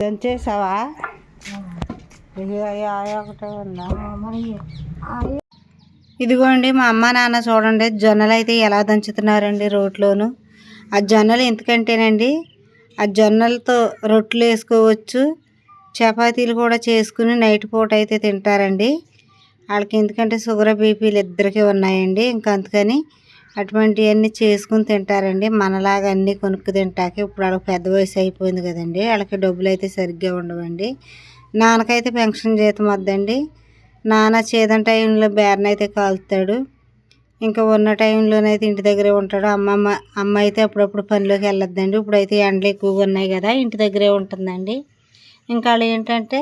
చేసావా? ఇదిగోండి మా అమ్మ నాన్న చూడండి జొన్నలు అయితే ఎలా దంచుతున్నారండి రోట్లోను ఆ జొన్నలు ఎందుకంటేనండి ఆ జొన్నలతో రొట్టెలు వేసుకోవచ్చు చపాతీలు కూడా చేసుకుని నైట్ పూట అయితే తింటారండి. వాళ్ళకి ఎందుకంటే షుగర్ బీపీలు ఇద్దరికీ ఉన్నాయండి ఇంకా అందుకని అటువంటివన్నీ చేసుకుని తింటారండి. మనలాగా అన్నీ కొనుక్కు తింటాక ఇప్పుడు వాళ్ళకి పెద్ద వయసు అయిపోయింది కదండి. వాళ్ళకి డబ్బులు అయితే సరిగ్గా ఉండవండి. నాన్నకైతే పెన్షన్ జీతం వద్దండి. నాన్న చేదన టైంలో బేరన అయితే కాలుతాడు. ఇంకా ఉన్న టైంలోనైతే ఇంటి దగ్గరే ఉంటాడు. అమ్మమ్మ అమ్మ అయితే అప్పుడప్పుడు పనిలోకి వెళ్ళొద్దండి. ఇప్పుడైతే ఎండలు ఎక్కువగా ఉన్నాయి కదా ఇంటి దగ్గరే ఉంటుందండి. ఇంకా వాళ్ళు ఏంటంటే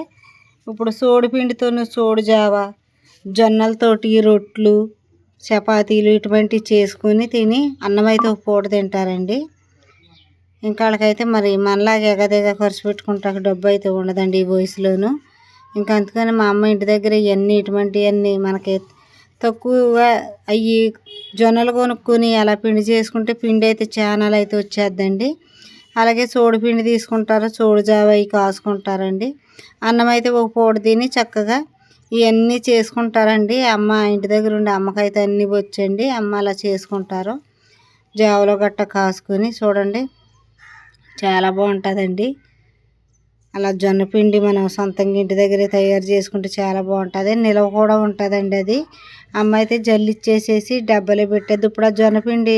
ఇప్పుడు సోడి పిండితోను సోడు జావ జొన్నలతోటి రొట్లు చపాతీలు ఇటువంటివి చేసుకుని తిని అన్నం అయితే ఒక పూట తింటారండి. ఇంకా వాళ్ళకైతే మరి మనలాగా ఎగదెగ ఖర్చు పెట్టుకుంటాక డబ్బు అయితే ఉండదండి ఈ వయసులోను. ఇంకా అందుకని మా అమ్మ ఇంటి దగ్గర ఇవన్నీ ఇటువంటివన్నీ మనకి తక్కువగా అవి జొన్నలు కొనుక్కొని అలా పిండి చేసుకుంటే పిండి అయితే చానాలు అయితే వచ్చేద్దండి. అలాగే చోడు పిండి తీసుకుంటారు చోడు జావ అవి కాసుకుంటారండి. అన్నం అయితే ఒక పూట తిని చక్కగా ఇవన్నీ చేసుకుంటారండి. అమ్మ ఇంటి దగ్గర ఉండి అమ్మకైతే అన్నీ వచ్చండి అమ్మ అలా చేసుకుంటారు. జావలో గట్ట కాసుకొని చూడండి. చాలా బాగుంటుందండి. అలా జొన్నపిండి మనం సొంతంగా ఇంటి దగ్గరే తయారు చేసుకుంటే చాలా బాగుంటుంది. నిల్వ కూడా ఉంటుందండి అది. అమ్మ అయితే జల్లిచ్చేసేసి డబ్బాలో పెట్టేది. ఇప్పుడు ఆ జొన్నపిండి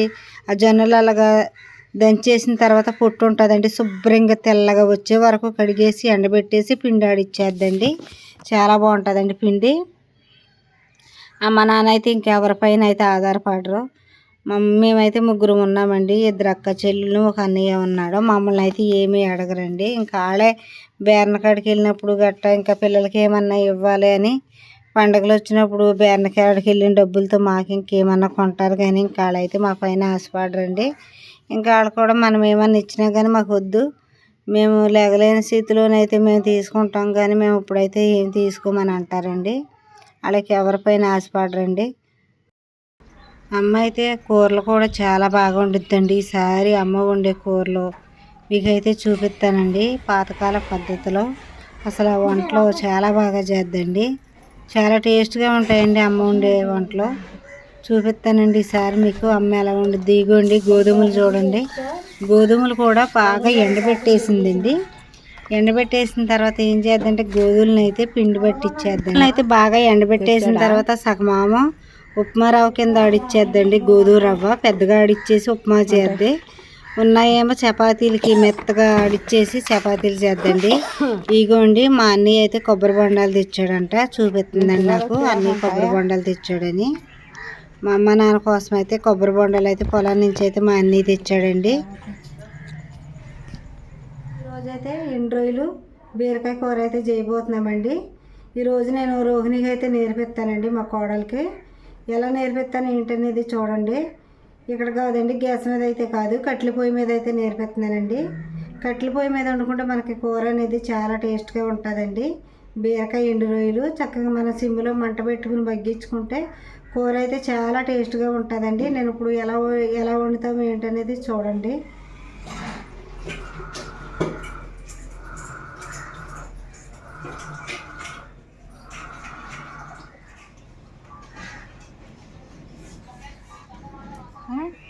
ఆ జొన్నలు అలాగా దంచేసిన తర్వాత పొట్టు ఉంటుందండి. శుభ్రంగా తెల్లగా వచ్చే వరకు కడిగేసి ఎండబెట్టేసి పిండి ఆడిచ్చేద్దండి. చాలా బాగుంటుందండి పిండి. అమ్మ నాన్న అయితే ఇంకెవరిపైన అయితే ఆధారపడరు. మేమైతే ముగ్గురు ఉన్నామండి. ఇద్దరు అక్క చెల్లెలు ఒక అన్నయ్య ఉన్నాడు. మమ్మల్ని అయితే ఏమీ అడగరండి. ఇంకా ఆడే బేరణ కాడికి వెళ్ళినప్పుడు గట్ట ఇంకా పిల్లలకి ఏమన్నా ఇవ్వాలి అని పండగలు వచ్చినప్పుడు బేరణ కాడికి వెళ్ళిన డబ్బులతో మాకు ఇంకేమన్నా కొంటారు కానీ ఇంకా అయితే మా పైన ఆశపడరండి. ఇంకా వాళ్ళు కూడా మనం ఏమన్నా ఇచ్చినా కానీ మాకు వద్దు. మేము లేగలేని స్థితిలోనైతే మేము తీసుకుంటాం కానీ మేము ఇప్పుడైతే ఏం తీసుకోమని అంటారండి. వాళ్ళకి ఎవరిపైన ఆశపడరండి. అమ్మ అయితే కూరలు కూడా చాలా బాగా వండుద్దండి. ఈసారి అమ్మ వండే కూరలు మీకైతే చూపిస్తానండి పాతకాల పద్ధతిలో. అసలు ఆ వంటలు చాలా బాగా చేద్దండి. చాలా టేస్ట్గా ఉంటాయండి అమ్మ వండే వంటలు. చూపిస్తానండి ఈసారి మీకు అమ్మ ఎలా వండుద్ది ఇగోండి గోధుమలు చూడండి. గోధుమలు కూడా బాగా ఎండబెట్టేసిందండి. ఎండబెట్టేసిన తర్వాత ఏం చేద్దంటే గోధుమలను అయితే పిండి పట్టించేద్దాం అయితే బాగా ఎండబెట్టేసిన తర్వాత సగమామ ఉప్మా రవ్వ కింద ఆడిచ్చేద్దండి. గోధుమ రవ్వ పెద్దగా ఆడిచ్చేసి ఉప్మా చేద్ది. ఉన్నాయేమో చపాతీలకి మెత్తగా ఆడిచ్చేసి చపాతీలు చేద్దండి. ఇగోండి మా అన్నయ్య అయితే కొబ్బరి బొండాలు తెచ్చాడంట. చూపిస్తుందండి నాకు. అన్నీ కొబ్బరి బొండాలు తెచ్చాడని. మా అమ్మ నాన్న కోసం అయితే కొబ్బరి బొండాలు అయితే పొలం నుంచి అయితే మా అన్నయ్య తెచ్చాడండి. ఈరోజైతే ఎన్ని రోజులు బీరకాయ కూర అయితే చేయబోతున్నామండి. ఈరోజు నేను రోహిణికి అయితే నేర్పిస్తానండి మా కోడలికి. ఎలా నేర్పిస్తాను ఏంటనేది చూడండి. ఇక్కడ కాదండి గ్యాస్ మీద అయితే కాదు కట్టెల పొయ్యి మీద అయితే నేర్పిస్తున్నానండి కట్టెల పొయ్యి మీద వండుకుంటే మనకి కూర అనేది చాలా టేస్ట్గా ఉంటుందండి. బీరకాయ ఎండు రొయ్యలు చక్కగా మన సిమ్లో మంట పెట్టుకుని బగ్గించుకుంటే కూర అయితే చాలా టేస్ట్గా ఉంటుందండి. నేను ఇప్పుడు ఎలా ఎలా వండుతాం ఏంటనేది చూడండి. అక్క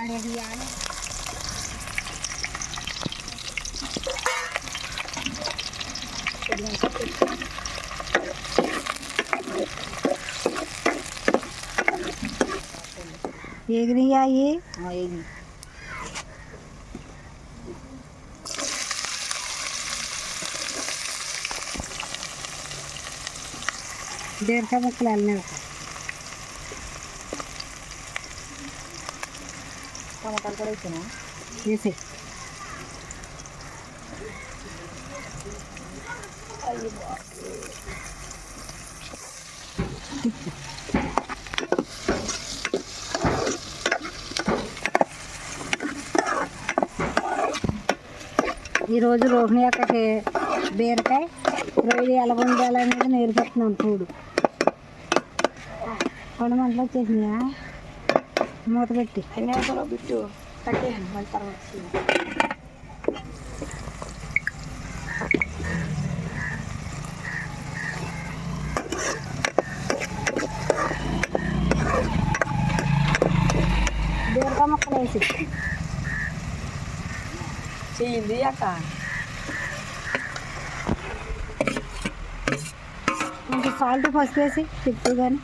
अरेबियान एक नहीं आई ये? हाँ एक नहीं। डेढ़ का बस लाल టమాటాలు కూడా వేసాను? వేసి. ఈరోజు రోహిణి అక్కకి బీరకాయ రోజు ఎలా ఉండాలనేది నేర్పిస్తున్నాను చూడు. రెండు మంటలు వచ్చేసినాయా? మూత పెట్టి. ఎన్ని బిట్టు కట్టేయండి మళ్ళీ తర్వాత. బీరకాయ ముక్కలు వేసి. అక్క. సాల్ట్ పసుపు వేసి తిప్పు కానీ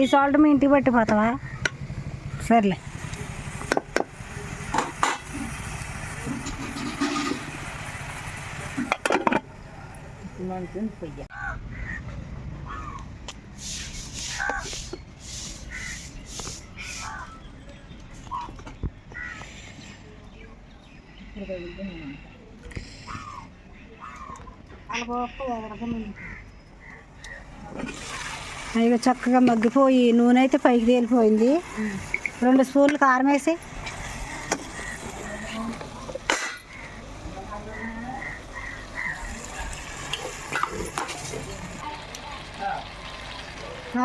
ఈ సాల్ట్ మీ ఇంటికి పట్టిపోతావా సర్లే ఇక చక్కగా మగ్గిపోయి నూనె అయితే పైకి తేలిపోయింది. రెండు స్పూన్లు కారం వేసి.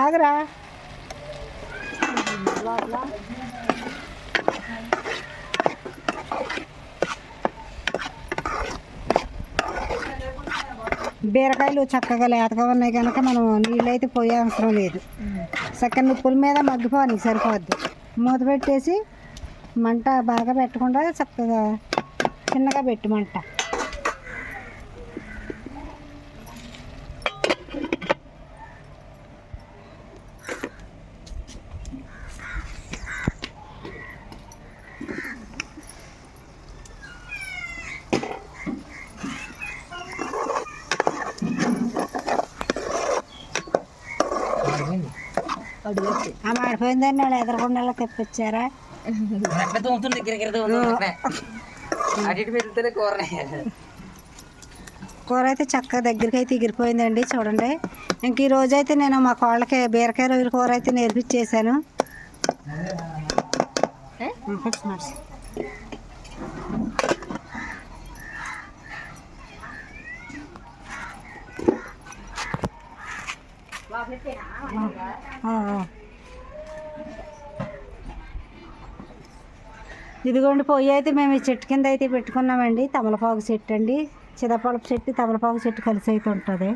ఆగరా? బీరకాయలు చక్కగా లేతగా ఉన్నాయి కనుక మనం నీళ్ళు అయితే పోయే అవసరం లేదు. చక్కగా నిప్పుల మీద మగ్గిపోవాలి సరిపోద్ది. మూత పెట్టేసి మంట బాగా పెట్టకుండా చక్కగా చిన్నగా పెట్టు మంట ఆ మాడిపోయిందని వాళ్ళు ఎదురకుండా తెప్పించారా? అట్లా తోముతుంది గిరగిర తోముతుంది అట్లా. అటు ఇటు పెరుగుతుంది కూరనే. కూర అయితే చక్కగా దగ్గరికి అయితే ఎగిరిపోయిందండి చూడండి. ఇంక ఈ రోజు అయితే నేను మా కోళ్ళకి బీరకాయ రొయ్యల కూర అయితే నేర్పించేసాను ఇదిగోండి పొయ్యి అయితే మేము ఈ చెట్టు కింద అయితే పెట్టుకున్నామండి. తమలపాకు చెట్టు అండి. చిదపలపు చెట్టు తమలపాకు చెట్టు కలిసి అయితే ఉంటుంది.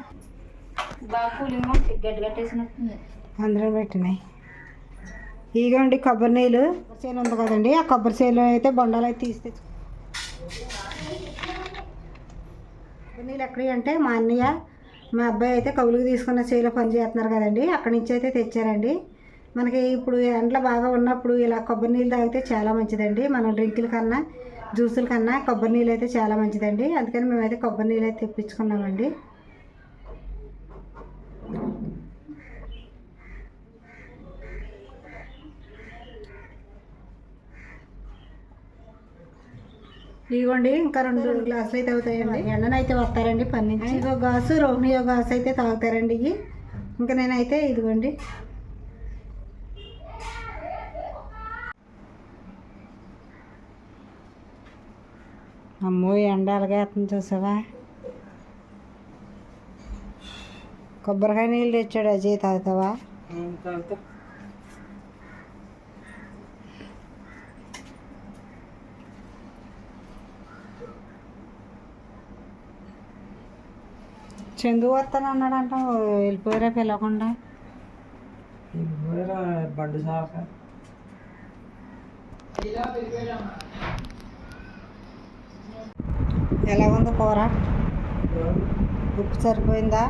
అందరం పెట్టినాయి. ఇదిగోండి కొబ్బరి నీళ్ళు. చేను ఉంది కదండి. ఆ కొబ్బరి చేను అయితే బొండాలు అయితే తీసి తెచ్చు కొబ్బరి నీళ్ళు ఎక్కడి అంటే మా అన్నయ్య మా అబ్బాయి అయితే కౌలుకి తీసుకున్న చేలో పని చేస్తున్నారు కదండి. అక్కడి నుంచి అయితే తెచ్చారండి. మనకి ఇప్పుడు ఎండలు బాగా ఉన్నప్పుడు ఇలా కొబ్బరి నీళ్ళు తాగితే చాలా మంచిదండి. మన డ్రింకుల కన్నా జ్యూసుల కన్నా కొబ్బరి నీళ్ళు అయితే చాలా మంచిదండి. అందుకని మేమైతే కొబ్బరి నీళ్ళు అయితే తెప్పించుకున్నామండి. ఇదిగోండి ఇంకా రెండు గ్లాసులు అయితే అవుతాయండి. ఎండనైతే వస్తారండి పని నుంచి ఇంకో గ్లాసు రోహిణి ఒక గ్లాసు అయితే తాగుతారండి ఇవి. ఇంకా నేనైతే ఇదిగోండి. అమ్మో ఎండ అలాగేస్తుంది చూసావా? కొబ్బరికాయ నీళ్ళు తెచ్చాడు అజయ్ తాగుతావా? చందు వస్తాను అన్నాడంట వెళ్ళిపోయారా పిలవకుండా? వెళ్ళిపోయారా బండి ఎలా ఉంది కూర ఉప్పు సరిపోయిందా.